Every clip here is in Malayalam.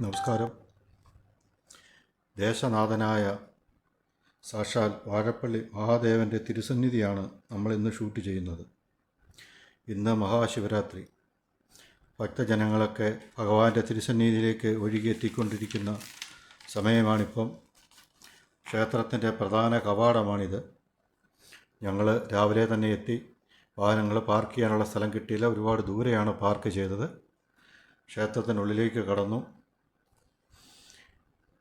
നമസ്കാരം. ദേശനാഥനായ സാക്ഷാൽ വാഴപ്പള്ളി മഹാദേവന്റെ തിരുസന്നിധിയാണ് നമ്മൾ ഇന്ന് ഷൂട്ട് ചെയ്യുന്നത്. ഇന്ന് മഹാശിവരാത്രി. ഭക്തജനങ്ങളൊക്കെ ഭഗവാന്റെ തിരുസന്നിധിയിലേക്ക് ഒഴുകിയെത്തിക്കൊണ്ടിരിക്കുന്ന സമയമാണിപ്പം. ക്ഷേത്രത്തിന്റെ പ്രധാന കവാടമാണിത്. ഞങ്ങൾ രാവിലെ തന്നെ എത്തി വാഹനങ്ങൾ പാർക്ക് ചെയ്യാനുള്ള സ്ഥലം കിട്ടിയില്ല. ഒരുപാട് ദൂരെയാണ് പാർക്ക് ചെയ്തത്. ക്ഷേത്രത്തിനുള്ളിലേക്ക് കടന്നു.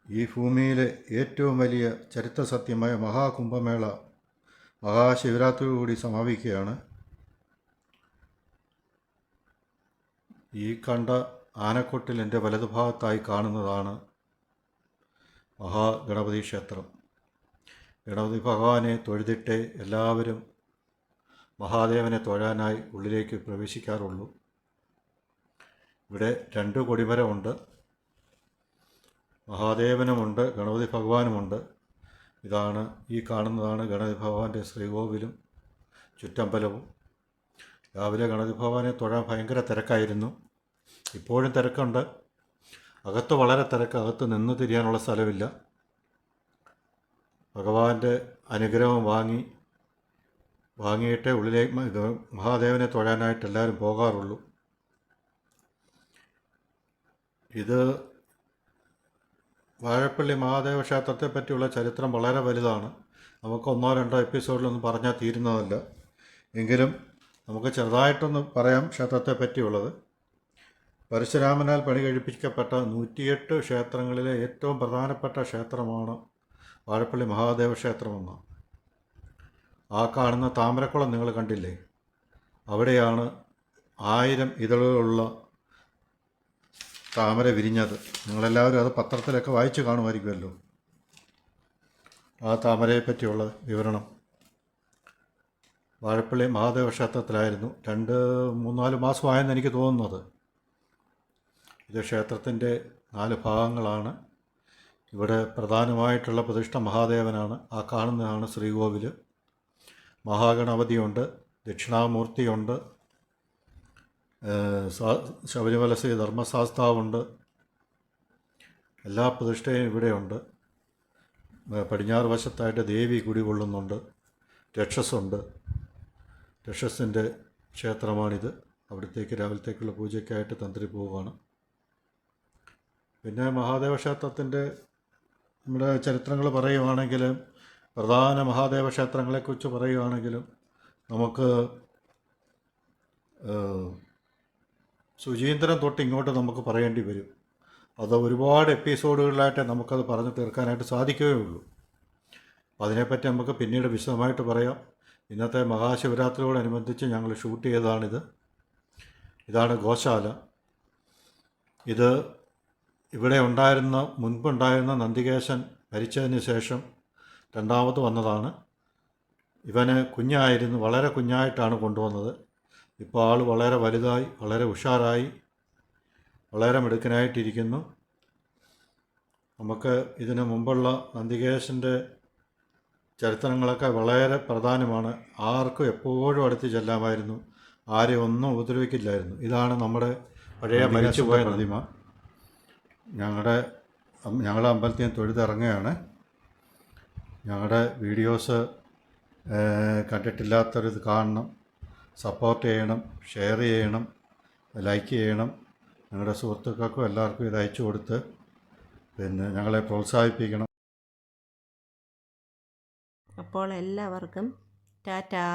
ഈ ഭൂമിയിലെ ഏറ്റവും വലിയ ചരിത്ര സത്യമായ മഹാകുംഭമേള മഹാശിവരാത്രിയോടുകൂടി സമാപിക്കുകയാണ്. ഈ കണ്ട ആനക്കൊട്ടിൽ എന്റെ വലതുഭാഗത്തായി കാണുന്നതാണ് മഹാഗണപതി ക്ഷേത്രം. ഗണപതി ഭഗവാനെ തൊഴുതിട്ടേ എല്ലാവരും മഹാദേവനെ തൊഴാനായി ഉള്ളിലേക്ക് പ്രവേശിക്കാറുള്ളൂ. ഇവിടെ രണ്ട് കൊടിമരമുണ്ട്. മഹാദേവനുമുണ്ട് ഗണപതി ഭഗവാനുമുണ്ട്. ഇതാണ് ഈ കാണുന്നതാണ് ഗണപതി ഭഗവാന്റെ ശ്രീകോവിലും ചുറ്റമ്പലവും. രാവിലെ ഗണപതി ഭഗവാനെ തൊഴാൻ ഭയങ്കര തിരക്കായിരുന്നു. ഇപ്പോഴും തിരക്കുണ്ട്. അകത്ത് വളരെ തിരക്ക് അകത്ത് നിന്ന് തിരിയാനുള്ള സ്ഥലമില്ല. ഭഗവാന്റെ അനുഗ്രഹം വാങ്ങി വാങ്ങിയിട്ടേ ഉള്ളിലേക്ക് ഇത് മഹാദേവനെ തൊഴാനായിട്ട് എല്ലാവരും പോകാറുള്ളൂ. ഇത് വാഴപ്പള്ളി മഹാദേവ ക്ഷേത്രത്തെ പറ്റിയുള്ള ചരിത്രം വളരെ വലുതാണ്. നമുക്ക് ഒന്നോ രണ്ടോ എപ്പിസോഡിലൊന്നും പറഞ്ഞാൽ തീരുന്നതല്ല. എങ്കിലും നമുക്ക് ചെറുതായിട്ടൊന്ന് പറയാം ക്ഷേത്രത്തെ പറ്റിയുള്ളത്. പരശുരാമനാൽ പണി കഴിപ്പിക്കപ്പെട്ട നൂറ്റിയെട്ട് ക്ഷേത്രങ്ങളിലെ ഏറ്റവും പ്രധാനപ്പെട്ട ക്ഷേത്രമാണ് വാഴപ്പള്ളി മഹാദേവ ക്ഷേത്രമെന്ന്. ആ കാണുന്ന താമരക്കുളം നിങ്ങൾ കണ്ടില്ലേ? അവിടെയാണ് ആയിരം ഇതളുകളുള്ള താമര വിരിഞ്ഞത്. നിങ്ങളെല്ലാവരും അത് പത്രത്തിലൊക്കെ വായിച്ചു കാണുമായിരിക്കുമല്ലോ. ആ താമരയെ പറ്റിയുള്ള വിവരണം. വാഴപ്പള്ളി മഹാദേവ ക്ഷേത്രത്തിലായിരുന്നു രണ്ട് മൂന്നാൽ മാസമായെന്ന് എനിക്ക് തോന്നുന്നത്. ഇത് ക്ഷേത്രത്തിന്റെ നാല് ഭാഗങ്ങളാണ്. ഇവിടെ പ്രധാനമായിട്ടുള്ള പ്രതിഷ്ഠ മഹാദേവനാണ്. ആ കാണുന്നതാണ് ശ്രീകോവിൽ മഹാഗണപതിയുണ്ട് ദക്ഷിണാമൂർത്തിയുണ്ട് ശബരിമല ശ്രീ ധർമ്മശാസ്താവുണ്ട്. എല്ലാ പ്രതിഷ്ഠയും ഇവിടെയുണ്ട്. പടിഞ്ഞാറ് വശത്തായിട്ട് ദേവി കുടികൊള്ളുന്നുണ്ട്. രക്ഷസുണ്ട് രക്ഷസിന്റെ ക്ഷേത്രമാണിത്. അവിടത്തേക്ക് രാവിലത്തേക്കുള്ള പൂജയ്ക്കായിട്ട് തന്ത്രി പോവുകയാണ്. പിന്നെ മഹാദേവ ക്ഷേത്രത്തിന്റെ നമ്മുടെ ചരിത്രങ്ങൾ പറയുവാണെങ്കിൽ പ്രധാന മഹാദേവ ക്ഷേത്രങ്ങളെക്കുറിച്ച് പറയുവാണെങ്കിലും നമുക്ക് ശുചീന്ദ്രൻ തൊട്ട് ഇങ്ങോട്ട് നമുക്ക് പറയേണ്ടി വരും. അത് ഒരുപാട് എപ്പിസോഡുകളിലായിട്ട് നമുക്കത് പറഞ്ഞു തീർക്കാനായിട്ട് സാധിക്കുകയുള്ളൂ ഉള്ളൂ. അതിനെപ്പറ്റി നമുക്ക് പിന്നീട് വിശദമായിട്ട് പറയാം. ഇന്നത്തെ മഹാശിവരാത്രിയോടനുബന്ധിച്ച് ഞങ്ങൾ ഷൂട്ട് ചെയ്തതാണിത്. ഇതാണ് ഗോശാല. ഇത് ഇവിടെ ഉണ്ടായിരുന്ന മുൻപുണ്ടായിരുന്ന നന്ദികേശൻ മരിച്ചതിന് ശേഷം രണ്ടാമത് വന്നതാണ്. ഇവന് കുഞ്ഞായിരുന്നു വളരെ കുഞ്ഞായിട്ടാണ് കൊണ്ടുവന്നത്. ഇപ്പോൾ ആൾ വളരെ വലുതായി വളരെ ഉഷാറായി വളരെ മിടുക്കനായിട്ടിരിക്കുന്നു. നമുക്ക് ഇതിനു മുമ്പുള്ള നന്ദികേശന്റെ ചരിത്രങ്ങളൊക്കെ വളരെ പ്രധാനമാണ്. ആർക്കും എപ്പോഴും അടുത്ത് ചെല്ലാമായിരുന്നു. ആരെയും ഒന്നും ഉപദ്രവിക്കില്ലായിരുന്നു. ഇതാണ് നമ്മുടെ പഴയ മരിച്ചുപോയ പ്രതിമ. ഞങ്ങളുടെ ഞങ്ങളുടെ അമ്പലത്തിൽ നിന്ന് തൊഴുതിറങ്ങുകയാണ്. ഞങ്ങളുടെ വീഡിയോസ് കണ്ടിട്ടില്ലാത്തൊരിത് കണ്ടിട്ടില്ലാത്തവരിത് കാണണം. സപ്പോർട്ട് ചെയ്യണം ഷെയർ ചെയ്യണം ലൈക്ക് ചെയ്യണം. ഞങ്ങളുടെ സുഹൃത്തുക്കൾക്കും എല്ലാവർക്കും ഇത് അയച്ചു കൊടുത്ത് പിന്നെ ഞങ്ങളെ പ്രോത്സാഹിപ്പിക്കണം. അപ്പോൾ എല്ലാവർക്കും ടാറ്റാ.